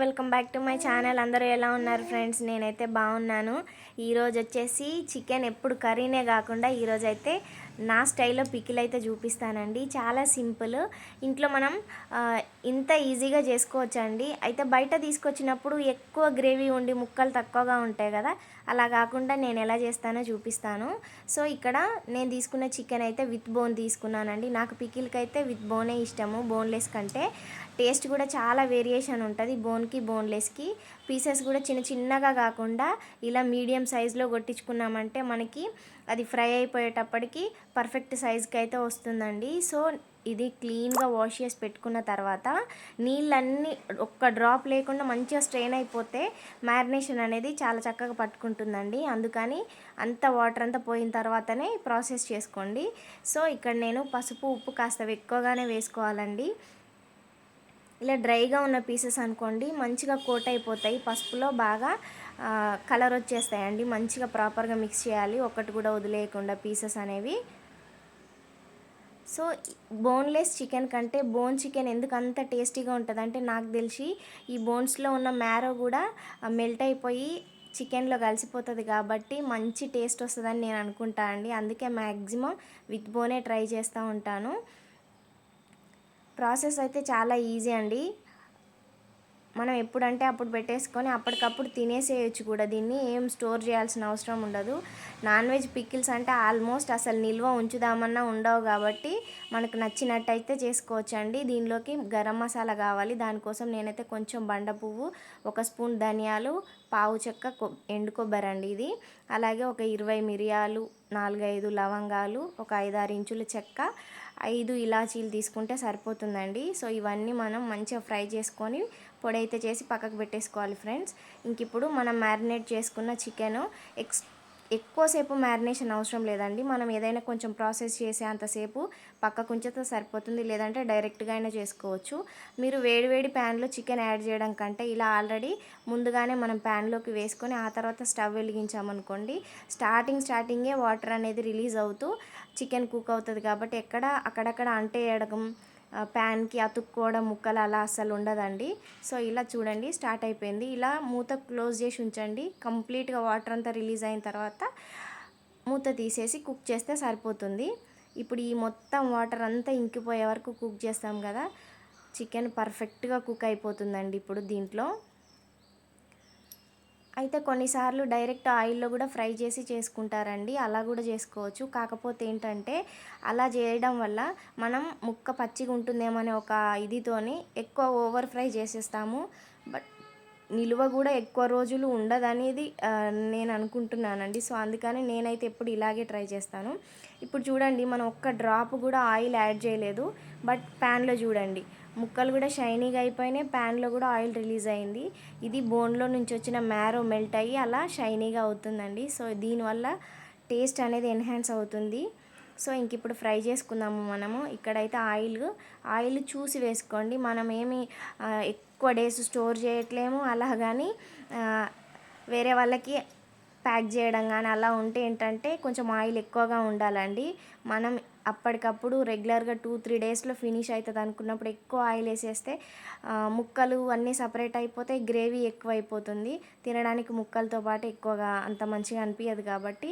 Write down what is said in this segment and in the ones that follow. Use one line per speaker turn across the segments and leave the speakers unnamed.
Welcome back to my channel. అందరూ ఎలా ఉన్నారు ఫ్రెండ్స్? నేనైతే బాగున్నాను. ఈరోజు వచ్చేసి చికెన్ ఎప్పుడు కర్రీనే కాకుండా ఈరోజైతే అయితే నా స్టైల్లో పికిల్ అయితే చూపిస్తానండి. చాలా సింపుల్. ఇంట్లో మనం ఇంత ఈజీగా చేసుకోవచ్చండి. అయితే బయట తీసుకొచ్చినప్పుడు ఎక్కువ గ్రేవీ ఉండి ముక్కలు తక్కువగా ఉంటాయి కదా అలా కాకుండా నేను ఎలా చేస్తానో చూపిస్తాను. సో ఇక్కడ నేను తీసుకున్న చికెన్ అయితే విత్ బోన్ తీసుకున్నానండి. నాకు పికిల్కి అయితే విత్ బోనే ఇష్టము బోన్లెస్ కంటే. టేస్ట్ కూడా చాలా వేరియేషన్ ఉంటుంది బోన్కి బోన్లెస్కి. పీసెస్ కూడా చిన్న చిన్నగా కాకుండా ఇలా మీడియం సైజులో కొట్టించుకున్నామంటే మనకి అది ఫ్రై అయిపోయేటప్పటికి పర్ఫెక్ట్ సైజ్కి అయితే వస్తుందండి. సో ఇది క్లీన్గా వాష్ చేసి పెట్టుకున్న తర్వాత నీళ్ళన్నీ ఒక్క డ్రాప్ లేకుండా మంచిగా స్ట్రెయిన్ అయిపోతే మ్యారినేషన్ అనేది చాలా చక్కగా పట్టుకుంటుందండి. అందుకని అంత వాటర్ అంతా పోయిన తర్వాతనే ప్రాసెస్ చేసుకోండి. సో ఇక్కడ నేను పసుపు ఉప్పు కాస్త ఎక్కువగానే వేసుకోవాలండి. ఇలా డ్రైగా ఉన్న పీసెస్ అనుకోండి మంచిగా కోట్ అయిపోతాయి. పసుపులో బాగా కలర్ వచ్చేస్తాయండి. మంచిగా ప్రాపర్గా మిక్స్ చేయాలి. ఒకటి కూడా వదిలేయకుండా పీసెస్ అనేవి. సో బోన్లెస్ చికెన్ కంటే బోన్ చికెన్ ఎందుకు అంత టేస్టీగా ఉంటుంది అంటే నాకు తెలిసి ఈ బోన్స్లో ఉన్న మ్యారో కూడా మెల్ట్ అయిపోయి చికెన్లో కలిసిపోతుంది కాబట్టి మంచి టేస్ట్ వస్తుందని నేను అనుకుంటా అండి. అందుకే మ్యాక్సిమం విత్ బోనే ట్రై చేస్తూ ఉంటాను. ప్రాసెస్ అయితే చాలా ఈజీ అండి. మనం ఎప్పుడంటే అప్పుడు పెట్టేసుకొని అప్పటికప్పుడు తినేసేయచ్చు కూడా. దీన్ని ఏం స్టోర్ చేయాల్సిన అవసరం ఉండదు. నాన్ వెజ్ పికిల్స్ అంటే ఆల్మోస్ట్ అసలు నిల్వ ఉంచుదామన్నా ఉండవు కాబట్టి మనకు నచ్చినట్టయితే చేసుకోవచ్చండి. దీనిలోకి గరం మసాలా కావాలి. దానికోసం నేనైతే కొంచెం బండ పువ్వు ఒక స్పూన్ ధనియాలు పావు చెక్క ఎండు కొబ్బరి అండి ఇది. అలాగే ఒక ఇరవై మిరియాలు నాలుగైదు లవంగాలు ఒక ఐదారు ఇంచుల చెక్క ఐదు ఇలాచీలు తీసుకుంటే సరిపోతుందండి. సో ఇవన్నీ మనం మంచిగా ఫ్రై చేసుకొని పొడి అయితే చేసి పక్కకు పెట్టేసుకోవాలి ఫ్రెండ్స్. ఇంక ఇప్పుడు మనం మ్యారినేట్ చేసుకున్న చికెన్ ఎక్స్ ఎక్కువసేపు మ్యారినేషన్ అవసరం లేదండి. మనం ఏదైనా కొంచెం ప్రాసెస్ చేసే అంతసేపు పక్కకు ఉంచితే సరిపోతుంది. లేదంటే డైరెక్ట్గా అయినా చేసుకోవచ్చు. మీరు వేడివేడి ప్యాన్లో చికెన్ యాడ్ చేయడం కంటే ఇలా ఆల్రెడీ ముందుగానే మనం ప్యాన్లోకి వేసుకొని ఆ తర్వాత స్టవ్ వెలిగించామనుకోండి స్టార్టింగ్ స్టార్టింగే వాటర్ అనేది రిలీజ్ అవుతూ చికెన్ కుక్ అవుతుంది. కాబట్టి ఎక్కడ అక్కడక్కడ అంటే ఆ, ప్యాన్కి అతుక్కోవడం ముక్కలు అలా అస్సలు ఉండదండి. సో ఇలా చూడండి స్టార్ట్ అయిపోయింది. ఇలా మూత క్లోజ్ చేసి ఉంచండి. కంప్లీట్గా వాటర్ అంతా రిలీజ్ అయిన తర్వాత మూత తీసేసి కుక్ చేస్తే సరిపోతుంది. ఇప్పుడు ఈ మొత్తం వాటర్ అంతా ఇంకిపోయే వరకు కుక్ చేస్తాం కదా చికెన్ పర్ఫెక్ట్గా కుక్ అయిపోతుందండి ఇప్పుడు దీంట్లో. అయితే కొన్నిసార్లు డైరెక్ట్ ఆయిల్లో కూడా ఫ్రై చేసి చేసుకుంటారండి. అలా కూడా చేసుకోవచ్చు. కాకపోతే ఏంటంటే అలా చేయడం వల్ల మనం ముక్క పచ్చిగా ఉంటుందేమనే ఒక ఇదితోని ఎక్కువ ఓవర్ ఫ్రై చేసేస్తాము. బట్ నిలువ కూడా ఎక్కువ రోజులు ఉండదనేది నేను అనుకుంటున్నానండి. సో అందుకని నేనైతే ఎప్పుడు ఇలాగే ట్రై చేస్తాను. ఇప్పుడు చూడండి మనం ఒక్క డ్రాప్ కూడా ఆయిల్ యాడ్ చేయలేదు. బట్ ప్యాన్లో చూడండి ముక్కలు కూడా షైనీగా అయిపోయినాయి. ప్యాన్లో కూడా ఆయిల్ రిలీజ్ అయింది. ఇది బోన్లో నుంచి వచ్చిన మ్యారో మెల్ట్ అయ్యి అలా షైనీగా అవుతుందండి. సో దీనివల్ల టేస్ట్ అనేది ఎన్హాన్స్ అవుతుంది. సో ఇంక ఇప్పుడు ఫ్రై చేసుకుందాము మనము. ఇక్కడైతే ఆయిల్ ఆయిల్ చూసి వేసుకోండి. మనం ఏమి ఎక్కువ డేస్ స్టోర్ చేయట్లేము. అలా కానీ వేరే వాళ్ళకి ప్యాక్ చేయడం కానీ అలా ఉంటే ఏంటంటే కొంచెం ఆయిల్ ఎక్కువగా ఉండాలండి. మనం అప్పటికప్పుడు రెగ్యులర్గా టూ త్రీ డేస్లో ఫినిష్ అవుతుంది అనుకున్నప్పుడు ఎక్కువ ఆయిల్ వేసేస్తే ముక్కలు అన్నీ సపరేట్ అయిపోతే గ్రేవీ ఎక్కువ అయిపోతుంది తినడానికి ముక్కలతో పాటు ఎక్కువగా అంత మంచిగా అనిపించదు కాబట్టి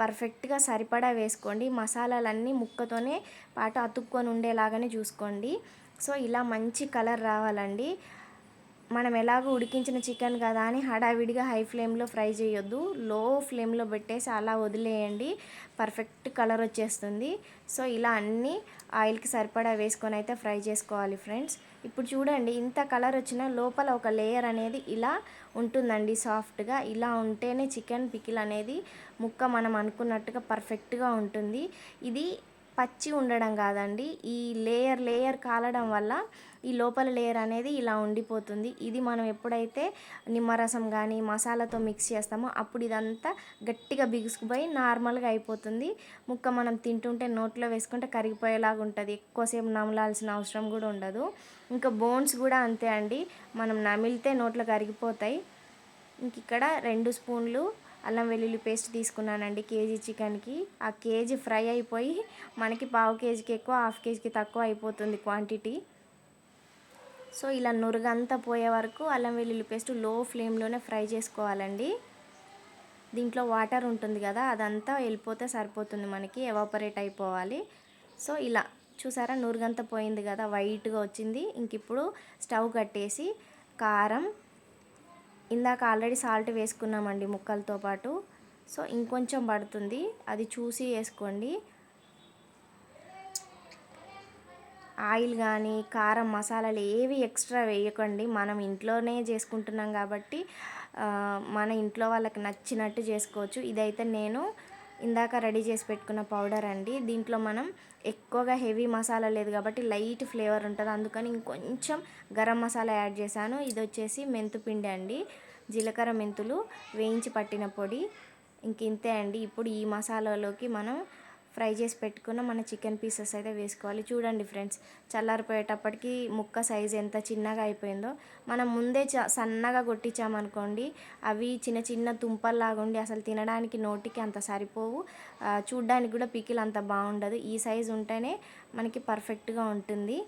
పర్ఫెక్ట్గా సరిపడా వేసుకోండి. మసాలాలన్నీ ముక్కతోనే పాటు అతుక్కొని ఉండేలాగానే చూసుకోండి. సో ఇలా మంచి కలర్ రావాలండి. మనం ఎలాగో ఉడికించిన చికెన్ కదా అని హడావిడిగా హై ఫ్లేమ్లో ఫ్రై చేయొద్దు. లో ఫ్లేమ్లో పెట్టేసి అలా వదిలేయండి. పర్ఫెక్ట్ కలర్ వచ్చేస్తుంది. సో ఇలా అన్నీ ఆయిల్కి సరిపడా వేసుకొని అయితే ఫ్రై చేసుకోవాలి ఫ్రెండ్స్. ఇప్పుడు చూడండి ఇంత కలర్ వచ్చిన లోపల ఒక లేయర్ అనేది ఇలా ఉంటుందండి సాఫ్ట్గా. ఇలా ఉంటేనే చికెన్ పికిల్ అనేది ముక్క మనం అనుకున్నట్టుగా పర్ఫెక్ట్గా ఉంటుంది. ఇది పచ్చి ఉండడం కాదండి. ఈ లేయర్ లేయర్ కాలడం వల్ల ఈ లోపల లేయర్ అనేది ఇలా ఉండిపోతుంది. ఇది మనం ఎప్పుడైతే నిమ్మరసం కానీ మసాలాతో మిక్స్ చేస్తామో అప్పుడు ఇదంతా గట్టిగా బిగుసుకుపోయి నార్మల్గా అయిపోతుంది. ముక్క మనం తింటుంటే నోట్లో వేసుకుంటే కరిగిపోయేలాగా ఉంటుంది. ఎక్కువసేపు నమలాల్సిన అవసరం కూడా ఉండదు. ఇంకా బోన్స్ కూడా అంతే అండి. మనం నమిలితే నోట్లో కరిగిపోతాయి. ఇంక ఇక్కడ రెండు స్పూన్లు అల్లం వెల్లుల్లి పేస్ట్ తీసుకున్నానండి కేజీ చికెన్కి. ఆ కేజీ ఫ్రై అయిపోయి మనకి పావు కేజీకి ఎక్కువ హాఫ్ కేజీకి తక్కువ అయిపోతుంది క్వాంటిటీ. సో ఇలా నురుగంతా పోయే వరకు అల్లం వెల్లుల్లి పేస్ట్లో ఫ్లేమ్లోనే ఫ్రై చేసుకోవాలండి. దీంట్లో వాటర్ ఉంటుంది కదా అదంతా వెళ్ళిపోతే సరిపోతుంది మనకి ఎవాపరేట్ అయిపోవాలి. సో ఇలా చూసారా నురుగంత పోయింది కదా వైట్గా వచ్చింది. ఇంక ఇప్పుడు స్టవ్ కట్టేసి కారం ఇందాక ఆల్రెడీ సాల్ట్ వేసుకున్నామండి ముక్కలతో పాటు. సో ఇంకొంచెం పడుతుంది. అది చూసి వేసుకోండి. ఆయిల్ కానీ కారం మసాలాలు ఏవి ఎక్స్ట్రా వేయకండి. మనం ఇంట్లోనే చేసుకుంటున్నాం కాబట్టి మన ఇంట్లో వాళ్ళకి నచ్చినట్టు చేసుకోవచ్చు. ఇదైతే నేను ఇందాక రెడీ చేసి పెట్టుకున్న పౌడర్ అండి. దీంట్లో మనం ఎక్కువగా హెవీ మసాలా లేదు కాబట్టి లైట్ ఫ్లేవర్ ఉంటుంది. అందుకని ఇంకొంచెం గరం మసాలా యాడ్ చేశాను. ఇది వచ్చేసి మెంతుపిండి అండి. జీలకర్ర మెంతులు వేయించి పట్టిన పొడి. ఇంక ఇంతే అండి. ఇప్పుడు ఈ మసాలాలోకి మనం ఫ్రై చేసి పెట్టుకున్న మన చికెన్ పీసెస్ అయితే వేసుకోవాలి. చూడండి ఫ్రెండ్స్ చల్లారిపోయేటప్పటికి ముక్క సైజ్ ఎంత చిన్నగా అయిపోయిందో. మనం ముందే చ సన్నగా కొట్టించామనుకోండి అవి చిన్న చిన్న తుంపల్లాగా ఉండి అసలు తినడానికి నోటికి అంత సరిపోవు. చూడ్డానికి కూడా పికిల్ అంత బాగుండదు. ఈ సైజు ఉంటేనే మనకి పర్ఫెక్ట్గా ఉంటుంది.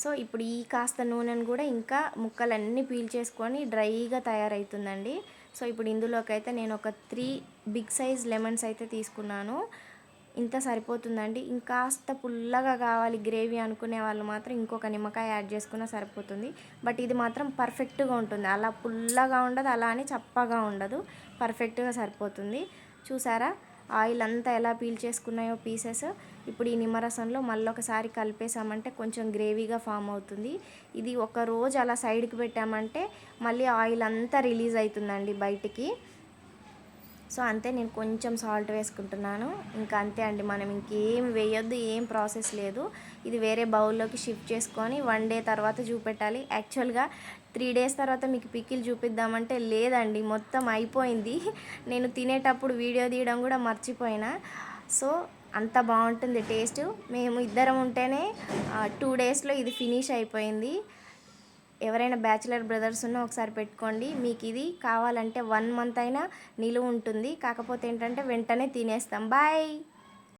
సో ఇప్పుడు ఈ కాస్త నూనెను కూడా ఇంకా ముక్కలన్నీ పీల్ చేసుకొని డ్రైగా తయారవుతుందండి. సో ఇప్పుడు ఇందులోకి అయితే నేను ఒక త్రీ బిగ్ సైజ్ లెమన్స్ అయితే తీసుకున్నాను. ఇంత సరిపోతుందండి. ఇంకాస్త పుల్లగా కావాలి గ్రేవీ అనుకునే వాళ్ళు మాత్రం ఇంకొక నిమ్మకాయ యాడ్ చేసుకున్నా సరిపోతుంది. బట్ ఇది మాత్రం పర్ఫెక్ట్గా ఉంటుంది. అలా పుల్లగా ఉండదు అలా అని చప్పగా ఉండదు. పర్ఫెక్ట్గా సరిపోతుంది. చూసారా? ఆయిల్ అంతా ఎలా పీల్ చేసుకున్నాయో పీసెస్. ఇప్పుడు ఈ నిమ్మరసంలో మళ్ళీ ఒకసారి కలిపేసామంటే కొంచెం గ్రేవీగా ఫామ్ అవుతుంది. ఇది ఒక రోజు అలా సైడ్కి పెట్టామంటే మళ్ళీ ఆయిల్ అంతా రిలీజ్ అవుతుందండి బయటికి. సో అంతే నేను కొంచెం సాల్ట్ వేసుకుంటున్నాను. ఇంకా అంతే అండి మనం ఇంకేం వేయొద్దు ఏం ప్రాసెస్ లేదు. ఇది వేరే బౌల్లోకి షిఫ్ట్ చేసుకొని వన్ డే తర్వాత చూపెట్టాలి. యాక్చువల్గా త్రీ డేస్ తర్వాత మీకు పికిల్ చూపిద్దామంటే లేదండి మొత్తం అయిపోయింది. నేను తినేటప్పుడు వీడియో తీయడం కూడా మర్చిపోయినా. సో అంత బాగుంటుంది టేస్ట్. మేము ఇద్దరం ఉంటేనే టూ డేస్లో ఇది ఫినిష్ అయిపోయింది. ఎవరైనా బ్యాచిలర్ బ్రదర్స్ ఉన్న ఒకసారి పెట్టుకోండి. మీకు ఇది కావాలంటే వన్ మంత్ అయినా నిలువ ఉంటుంది. కాకపోతే ఏంటంటే వెంటనే తినేస్తాం. బాయ్!